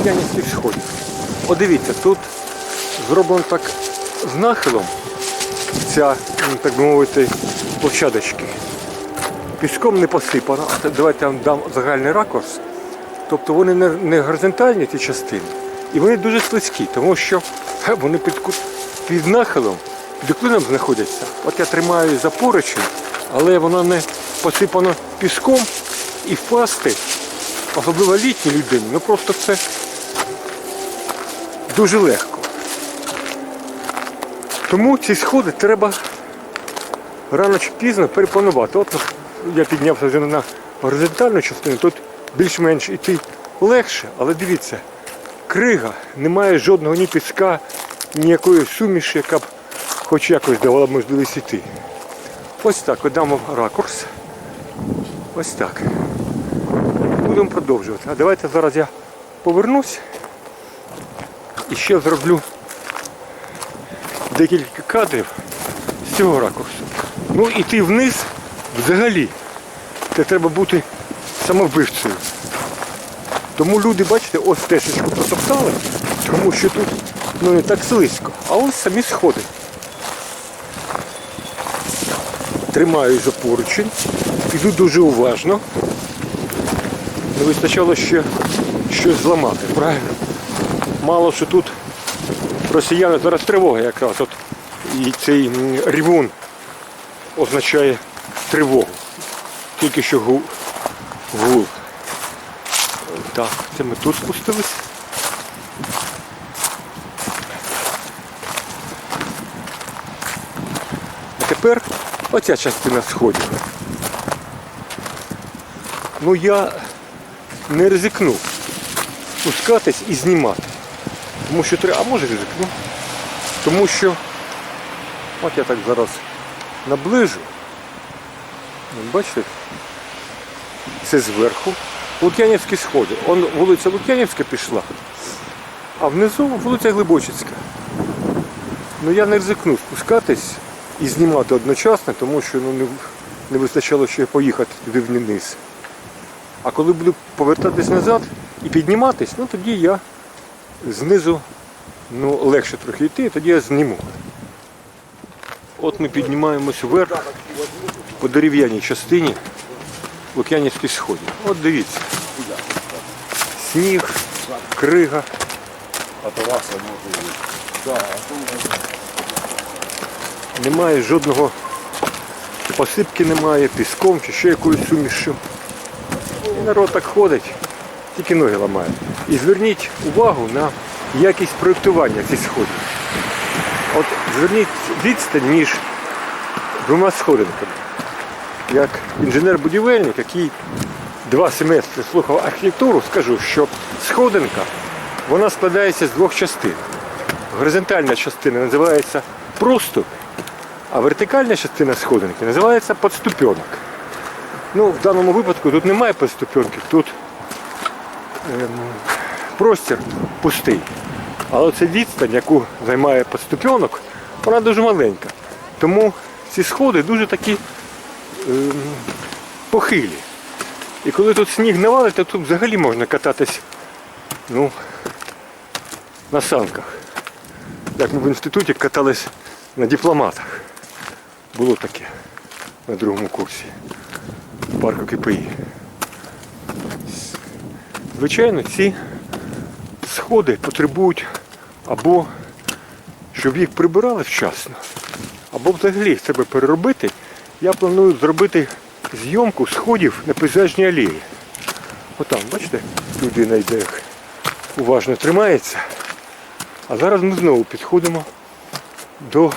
Лук'янівських сходів. От дивіться, тут зроблено так з нахилом ця, ну, так би мовити, площадочки. Піском не посипано. Давайте я вам дам загальний ракурс. Тобто вони не, горизонтальні ті частини, і вони дуже слизькі, тому що вони під, під нахилом, під уклином знаходяться. От я тримаю за поручень, але воно не посипано піском і впасти, особливо літній людині, ну просто це дуже легко. Тому ці сходи треба рано чи пізно перепланувати. От я піднявся вже на горизонтальну частину, тут більш-менш іти легше, але дивіться, крига, немає жодного ні піска, ніякої суміші, яка б хоч якось давала б можливість іти. Ось так, от дамо ракурс. Ось так. Будемо продовжувати. А давайте зараз я повернусь і ще зроблю декілька кадрів з цього ракурсу. Ну іти вниз взагалі. Це треба бути самовбивцею. Тому люди, бачите, ось стежечку протоптали, тому що тут ну, не так слизько. А ось самі сходи. Тримаю за поручень, іду дуже уважно. Не вистачало ще щось зламати, правильно? Мало що тут росіяни зараз тривога якраз. От, і цей рівун означає тривогу. Тільки що гул. гул. Так, це ми тут спустились. А тепер оця частина сходів. Ну я не ризикну спускатись і знімати. Тому що треба, а може ризикну. Тому що от я так зараз наближу. Бачите? Це зверху. Лук'янівські сходи. Он вулиця Лук'янівська пішла, а внизу вулиця Глибочицька. Ну я не ризикну спускатись і знімати одночасно, тому що ну, не, не вистачало ще поїхати туди вниз. А коли буду повертатись назад і підніматись, ну тоді я знизу ну, легше трохи йти, тоді я зніму. От ми піднімаємось вверх по дерев'яній частині Лук'янівських сходів. От дивіться. Сніг, крига. Немає жодного посипки немає, піском чи ще якоюсь сумішю. І народ так ходить, тільки ноги ламає. І зверніть увагу на якість проєктування цих сходів. От зверніть відстань між двома сходинками. Як інженер-будівельник, який два семестри слухав архітектуру, скажу, що сходинка вона складається з двох частин. Горизонтальна частина називається проступ, а вертикальна частина сходинки називається подступенок. Ну, в даному випадку тут немає подступенки, тут простір пустий. Але це відстань, яку займає подступенок, вона дуже маленька. Тому ці сходи дуже такі ем, похилі. І коли тут сніг навалить, то тут взагалі можна кататись ну, на санках. Як ми в інституті катались на дипломатах. Було таке на другому курсі парку КПІ. Звичайно, ці сходи потребують або щоб їх прибирали вчасно, або взагалі треба переробити. Я планую зробити зйомку сходів на пейзажній алеї. Отам, бачите, людина йде як уважно тримається. А зараз ми знову підходимо до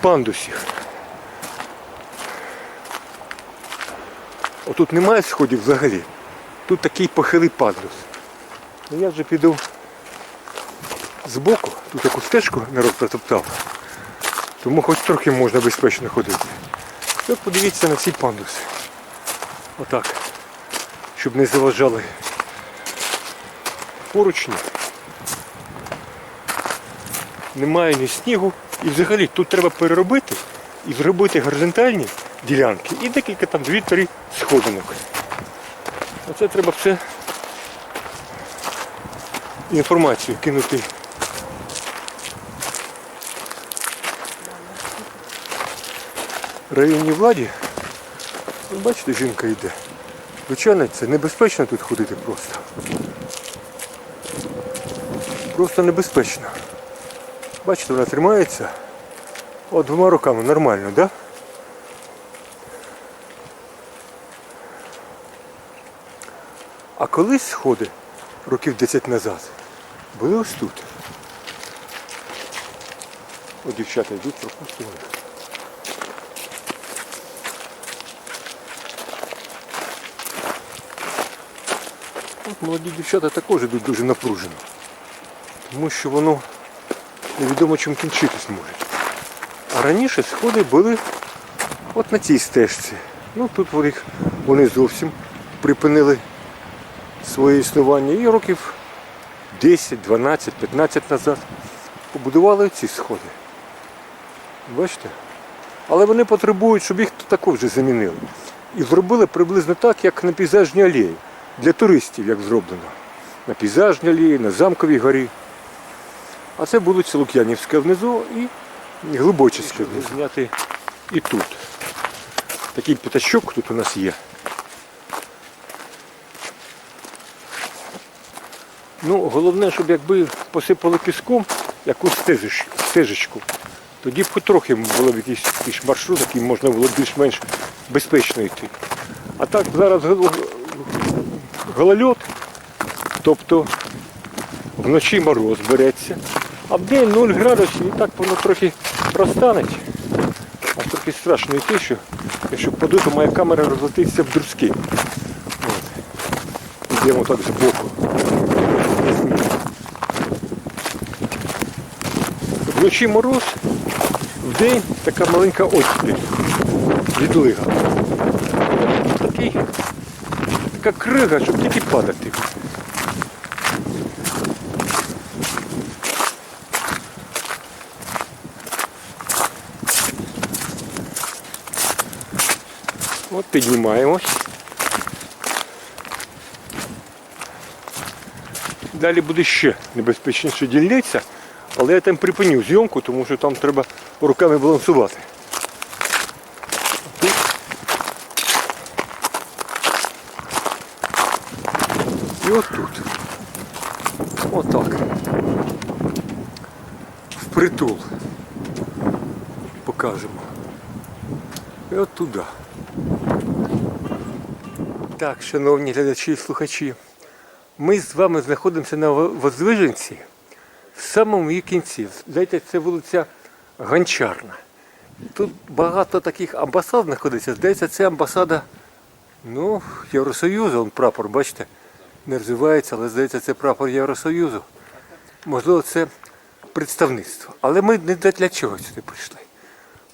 пандусів. Отут немає сходів взагалі. Тут такий похилий пандус. Ну я вже піду збоку, тут таку стежку народ протоптав. Тому хоч трохи можна безпечно ходити. От подивіться на ці пандуси. Отак. Щоб не заважали поручні. Немає ні снігу. І взагалі тут треба переробити і зробити горизонтальні ділянки і декілька там дві-три сходинок. Оце треба все інформацію кинути. Районній владі. Бачите, жінка йде. Звичайно, це небезпечно тут ходити просто. Просто небезпечно. Бачите, вона тримається. От двома руками нормально, так? Да? А колись сходи, років 10 назад, були ось тут. О, дівчата йдуть, пропустимо їх. От молоді дівчата також йдуть дуже напружено. Тому що воно невідомо чим кінчитись може. А раніше сходи були от на цій стежці. Ну тут вони зовсім припинили своє існування. І років 10, 12, 15 назад побудували ці сходи. Бачите? Але вони потребують, щоб їх також вже замінили. І зробили приблизно так, як на пейзажній алеї. Для туристів, як зроблено. На пейзажній алеї, на замковій горі. А це вулиця Лук'янівська внизу і Глибочицька внизу. Зняти і тут. Такий п'ятачок тут у нас є. Ну, головне, щоб якби посипали піском якусь стежечку, тоді б хоч трохи було б якийсь, маршрут, який можна було більш-менш безпечно йти. А так зараз гол- голольот, тобто вночі мороз береться, а в день 0 градусів і так воно трохи розтане. А трохи страшно йти, що якщо впаду, то моя камера розлетиться в друзки. Йдемо так збоку. Вночі мороз, вдень така маленька оттіль. Відлига. Такий, така крига, щоб тільки падати. От піднімаємось. Далі буде ще небезпечніша дільниця, але я там припиню зйомку, тому що там треба руками балансувати. І от тут. Отак. Впритул. Покажемо. І от туди. Так, шановні глядачі і слухачі, ми з вами знаходимося на Во- Воздвиженці в самому її кінці. Знаєте, це вулиця Гончарна. Тут багато таких амбасад знаходиться. Здається, це амбасада ну, Євросоюзу, он прапор, бачите, не розвивається, але здається, це прапор Євросоюзу. Можливо, це представництво. Але ми не для чого сюди прийшли.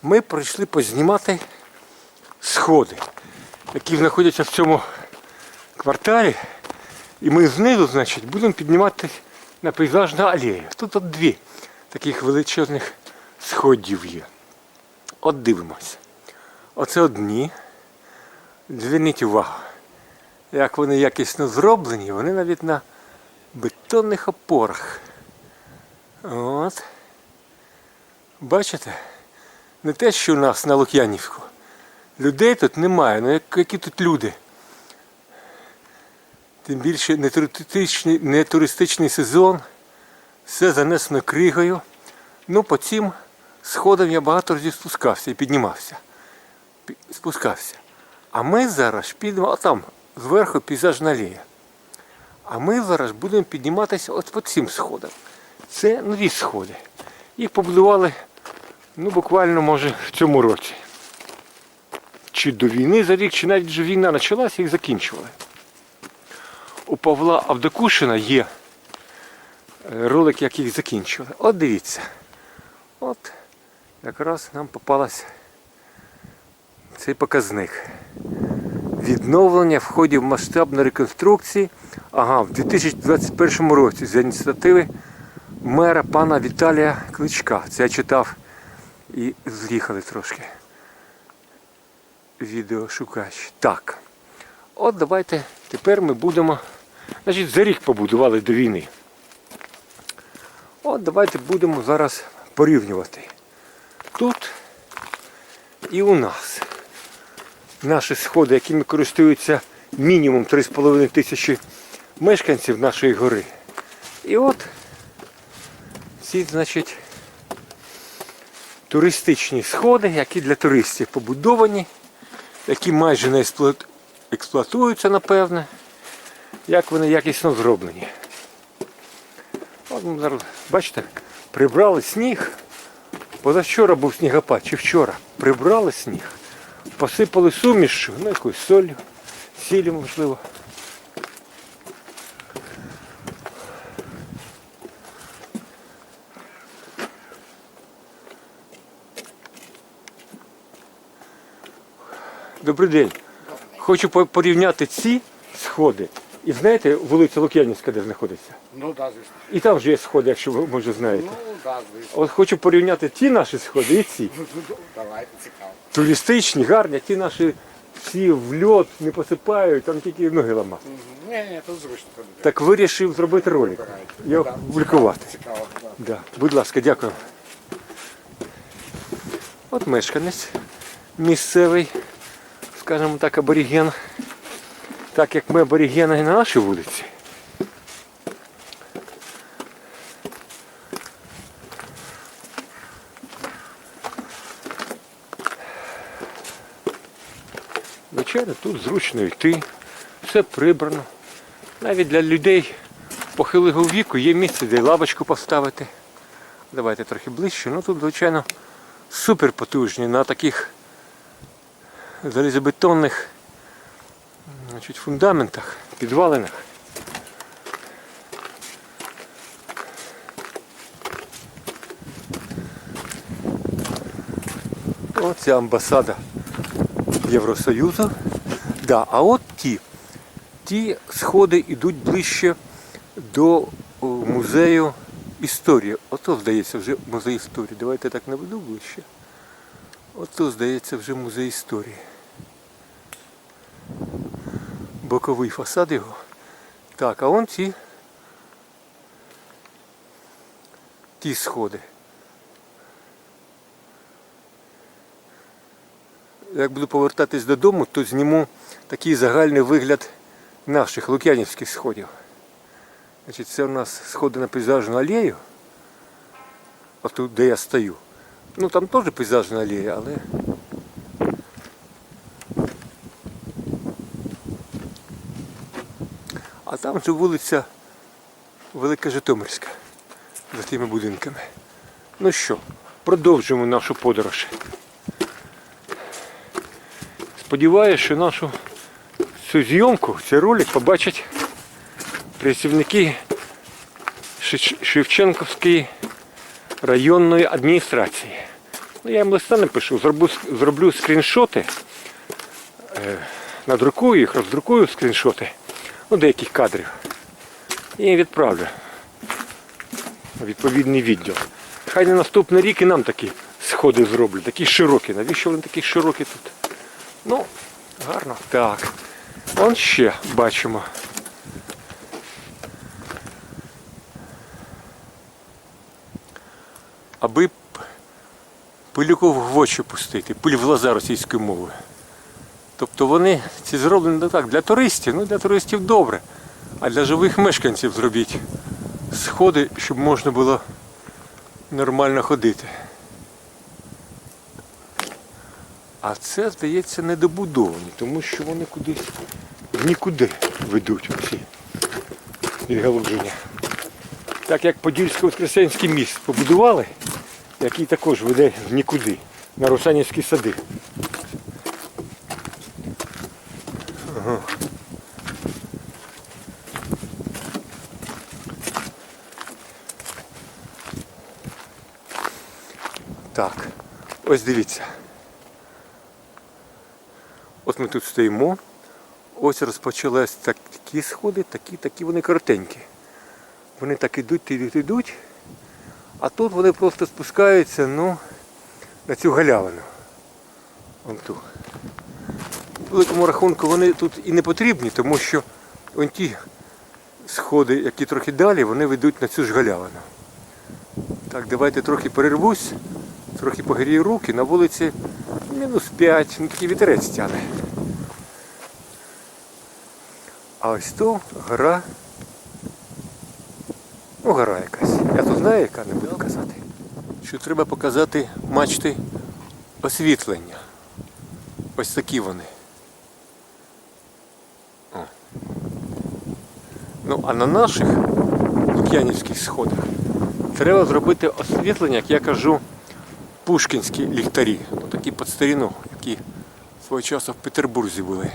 Ми прийшли познімати сходи, які знаходяться в цьому кварталі. І ми знизу, значить, будемо піднімати на пейзажну алею. Тут от дві таких величезних сходів є. От дивимося. Оце одні. Зверніть увагу, як вони якісно зроблені, вони навіть на бетонних опорах. От. Бачите? Не те, що у нас на Лук'янівську. Людей тут немає. Ну як- які тут люди? Тим більше не туристичний, не туристичний сезон, все занесено кригою. Ну, по цим сходам я багато разів спускався і піднімався. Спускався. А ми зараз підемо, а там зверху пейзажна алея. А ми зараз будемо підніматися от по цим сходам. Це нові сходи. Їх побудували ну, буквально, може, в цьому році. Чи до війни за рік, чи навіть вже війна почалася, їх закінчували у Павла Авдокушина є е, ролик, як їх закінчували. От дивіться. От якраз нам попалась цей показник. Відновлення в ході масштабної реконструкції ага, в 2021 році за ініціативи мера пана Віталія Кличка. Це я читав і з'їхали трошки. Відеошукач. Так. От давайте тепер ми будемо. Значить, за рік побудували до війни. От давайте будемо зараз порівнювати. Тут і у нас. Наші сходи, якими користуються мінімум 3,5 тисячі мешканців нашої гори. І от ці, значить, туристичні сходи, які для туристів побудовані, які майже не експлуат- експлуатуються, напевне, як вони якісно зроблені. От ми зараз, бачите, прибрали сніг. Позавчора був снігопад, чи вчора. Прибрали сніг, посипали сумішю, ну якоюсь солью, сіллю, можливо. Добрий день. Хочу порівняти ці сходи. І знаєте, вулиця Лук'янівська, де знаходиться? Ну, да, звісно. І там вже є сходи, якщо ви може знаєте. Ну, да, звісно. От хочу порівняти ті наші сходи і ці. Ну, ну, Давайте, цікаво. Туристичні, гарні, ті наші всі в льот не посипають, там тільки ноги ламати. Ні, ні, тут зручно. Так вирішив зробити ролик. Його Да, публікувати. Цікаво, да. Да. Будь ласка, дякую. От мешканець місцевий, скажімо так, аборіген. Так як ми аборігени на нашій вулиці. Звичайно, тут зручно йти, все прибрано. Навіть для людей похилого віку є місце, де лавочку поставити. Давайте трохи ближче. Ну тут, звичайно, супер потужні на таких залізобетонних значить, фундаментах, підвалинах. Оце амбасада Євросоюзу. Да, а от ті, ті сходи йдуть ближче до музею історії. Ото, здається, вже музей історії. Давайте так наведу ближче. Ото, здається, вже музей історії. Боковий фасад його. Так, а он ті. Ті сходи. Як буду повертатись додому, то зніму такий загальний вигляд наших лук'янівських сходів. Значить, це у нас сходи на пейзажну алею. Отут, де я стою. Ну там теж пейзажна алея, але. Там же вулиця Велика Житомирська за тими будинками. Ну що, продовжимо нашу подорож. Сподіваюся, що нашу цю зйомку, цей ролик побачать працівники Шевченківської районної адміністрації. Ну, я їм листа напишу, зроблю, зроблю скріншоти, е, надрукую їх, роздрукую скріншоти, ну, деяких кадрів. І відправлю відповідний відділ. Хай на наступний рік і нам такі сходи зроблять, такі широкі. Навіщо вони такі широкі тут? Ну, гарно. Так. Он ще бачимо. Аби пилюку в очі пустити, пиль в глаза російською мовою. Тобто вони ці зроблені так для туристів, ну для туристів добре. А для живих мешканців зробіть сходи, щоб можна було нормально ходити. А це, здається, недобудовані, тому що вони кудись в нікуди ведуть оці відгалудження. Так як Подільсько-Воскресенський міст побудували, який також веде в нікуди, на Русанівські сади. Ага. Так, ось дивіться. От ми тут стоїмо. Ось розпочались такі сходи, такі, такі вони коротенькі. Вони так ідуть, ідуть, ідуть. А тут вони просто спускаються ну, на цю галявину. Вон ту. Великому рахунку вони тут і не потрібні, тому що вон ті сходи, які трохи далі, вони ведуть на цю ж галявину. Так, давайте трохи перервусь, трохи погрію руки. На вулиці мінус 5, ну такий вітерець тяне. А ось то гора. Ну, гора якась. Я тут знаю, яка не буду казати. Що треба показати мачти освітлення. Ось такі вони. О. Ну, а на наших лук'янівських сходах треба зробити освітлення, як я кажу, пушкінські ліхтарі. Ну, такі під старину, які свого часу в Петербурзі були.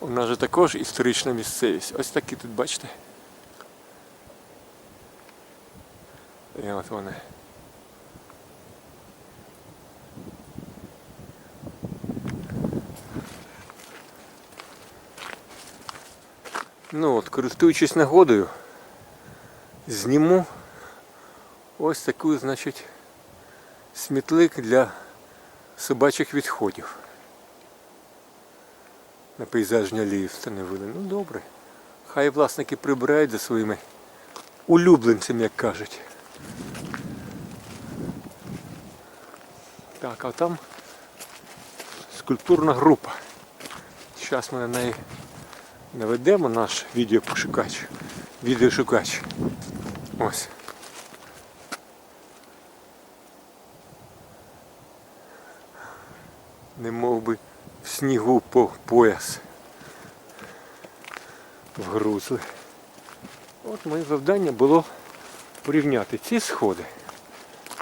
У нас же також історична місцевість. Ось такі тут, бачите? І от вони. Ну от, користуючись нагодою, зніму ось таку, значить, смітлик для собачих відходів. На пейзажній алеї встановили. Ну добре. Хай власники прибирають за своїми улюбленцями, як кажуть. Так, а там скульптурна група. Зараз ми на неї наведемо наш відеопошукач. Відеошукач. Ось. Не мов би в снігу по пояс. Вгрузли. От моє завдання було порівняти ці сходи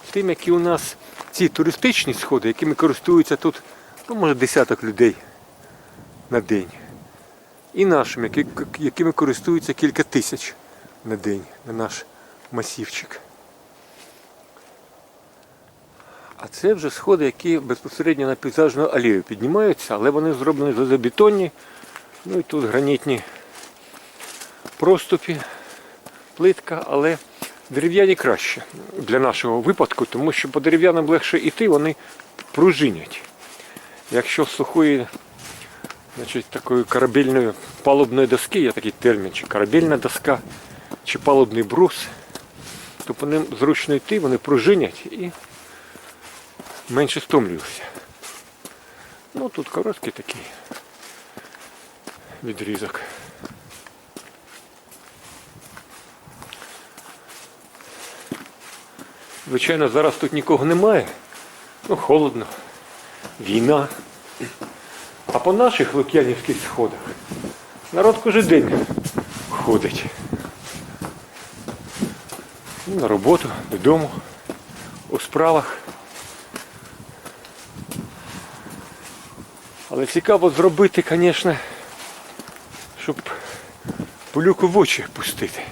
з тим, які у нас ці туристичні сходи, якими користуються тут, ну, може, десяток людей на день. І нашими, якими користуються кілька тисяч на день, на наш масівчик. А це вже сходи, які безпосередньо на пейзажну алею піднімаються, але вони зроблені залізобетонні. Ну і тут гранітні проступі, плитка, але дерев'яні краще для нашого випадку, тому що по дерев'янам легше йти, вони пружинять. Якщо сухої значить, такої корабельної палубної доски, є такий термін, чи корабельна доска, чи палубний брус, то по ним зручно йти, вони пружинять і менше стомлююся. Ну тут короткий такий відрізок. Звичайно, зараз тут нікого немає. Ну, холодно, війна. А по наших лук'янівських сходах народ кожен день ходить. Ну, на роботу, додому, у справах. Але цікаво зробити, звісно, щоб полюку в очі пустити.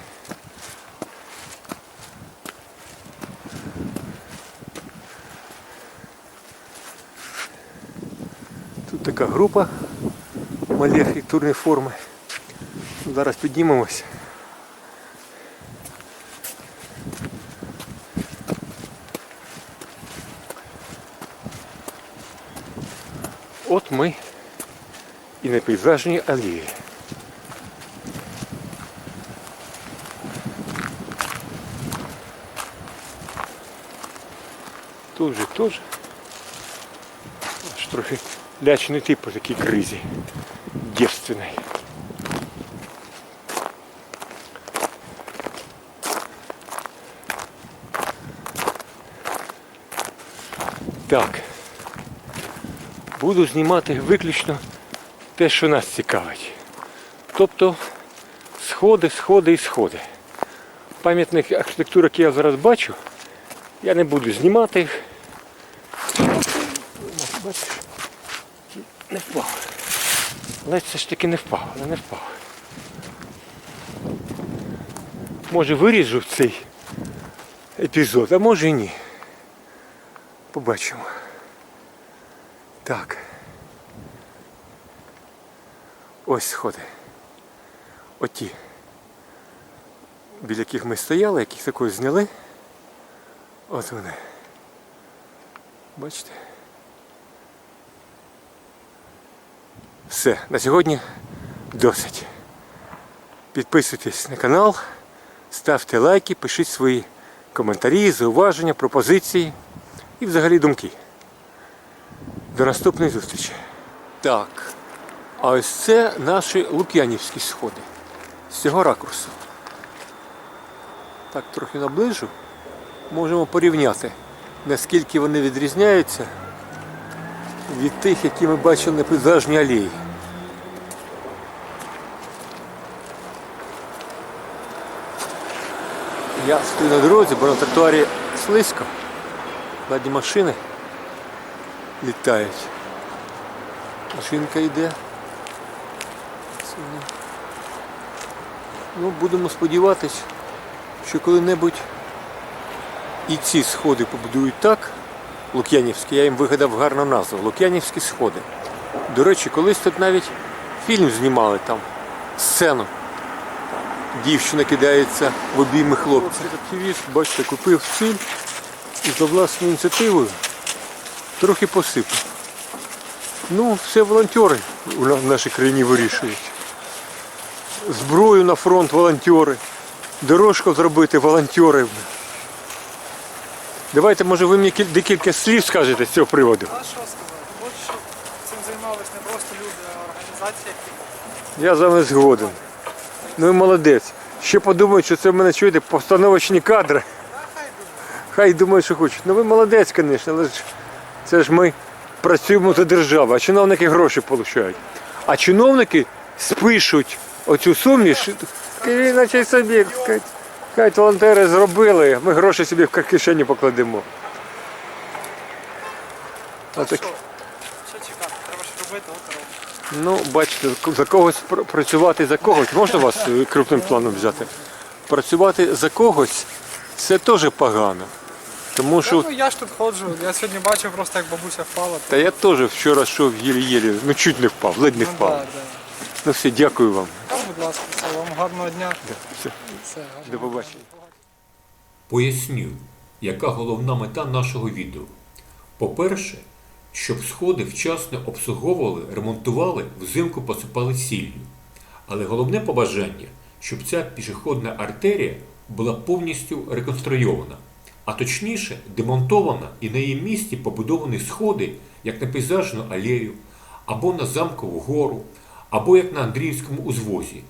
Тут така група малих архітектурної форми. Зараз піднімемось. От ми і на пейзажній алеї. Тут же теж аж трохи лячний тип по такій кризі. Девственной. Так. Буду знімати виключно те, що нас цікавить. Тобто сходи, сходи і сходи. Пам'ятник архітектури, який я зараз бачу, я не буду знімати їх. Бачиш, не впав. Але все ж таки не впав, але не впав. Може виріжу цей епізод, а може і ні. Побачимо. Так. Ось сходи. Оті. Біля яких ми стояли, яких такої зняли. От вони. Бачите? Все, на сьогодні досить. Підписуйтесь на канал, ставте лайки, пишіть свої коментарі, зауваження, пропозиції і взагалі думки. До наступної зустрічі. Так. А ось це наші лук'янівські сходи. З цього ракурсу. Так трохи наближу. Можемо порівняти, наскільки вони відрізняються від тих, які ми бачили на пейзажній алеї. Я стою на дорозі, бо на тротуарі слизько. Ладні машини літають. Машинка йде. Ну, будемо сподіватись, що коли-небудь і ці сходи побудують так, Лук'янівські, я їм вигадав гарну назву, Лук'янівські сходи. До речі, колись тут навіть фільм знімали там, сцену. Дівчина кидається в обійми хлопця. Активіст, бачите, купив сіль і за власною ініціативою трохи посипав. Ну, все волонтери в нашій країні вирішують. Зброю на фронт волонтери. Дорожку зробити волонтери. Давайте, може, ви мені декілька слів скажете з цього приводу. А що сказати? Хочу, щоб цим займались не просто люди, а організації, Я з вами згоден. Ну і молодець. Ще подумають, що це в мене чуєте постановочні кадри. Хай думають, що хочуть. Ну ви молодець, звісно, але ж це ж ми працюємо за державу, а чиновники гроші отримують. А чиновники спишуть оцю суміш, і наче собі, хай волонтери зробили, ми гроші собі в кишені покладемо. А так, що чекати? Треба ж робити, от. Ну, бачите, за когось працювати за когось. Можна вас е, крупним планом взяти? Працювати за когось це теж погано. Тому що. Ну я ж тут ходжу, я сьогодні бачив просто як бабуся впала. Та я теж вчора йшов єлі-єлі, ну чуть не впав, ледь не Ну, впав. да, да. Ну все, дякую вам. Та, будь ласка, все, вам гарного дня. Все, Все, гарного до побачення. Поясню, яка головна мета нашого відео. По-перше, щоб сходи вчасно обслуговували, ремонтували, взимку посипали сіллю. Але головне побажання, щоб ця пішохідна артерія була повністю реконструйована, а точніше демонтована і на її місці побудовані сходи, як на пейзажну алею, або на замкову гору, або як на Андріївському узвозі.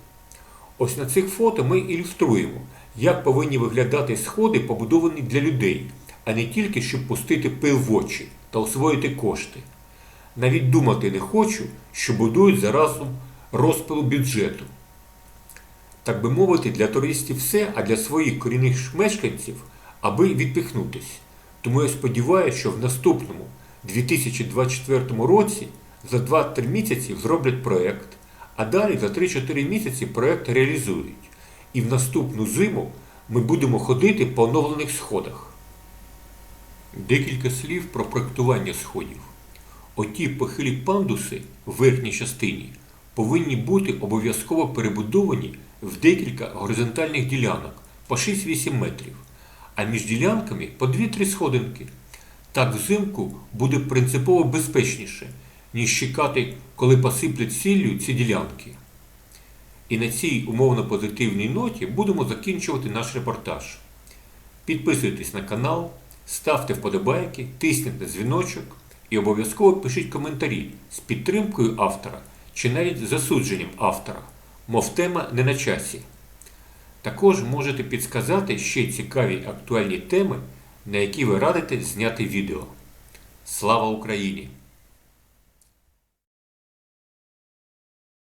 Ось на цих фото ми ілюструємо, як повинні виглядати сходи, побудовані для людей, а не тільки щоб пустити пил в очі та освоїти кошти. Навіть думати не хочу, що будують заразом розпилу бюджету. Так би мовити, для туристів все, а для своїх корінних мешканців, аби відпихнутись. Тому я сподіваюся, що в наступному 2024 році за 2-3 місяці зроблять проєкт, а далі за 3-4 місяці проєкт реалізують. І в наступну зиму ми будемо ходити по оновлених сходах. Декілька слів про проєктування сходів. Оті похилі пандуси в верхній частині повинні бути обов'язково перебудовані в декілька горизонтальних ділянок по 6-8 метрів, а між ділянками по 2-3 сходинки. Так взимку буде принципово безпечніше, ніж чекати, коли посиплять сіллю ці ділянки. І на цій умовно позитивній ноті будемо закінчувати наш репортаж. Підписуйтесь на канал, ставте вподобайки, тисніть на дзвіночок і обов'язково пишіть коментарі з підтримкою автора чи навіть засудженням автора, мов тема не на часі. Також можете підсказати ще цікаві актуальні теми, на які ви радите зняти відео. Слава Україні!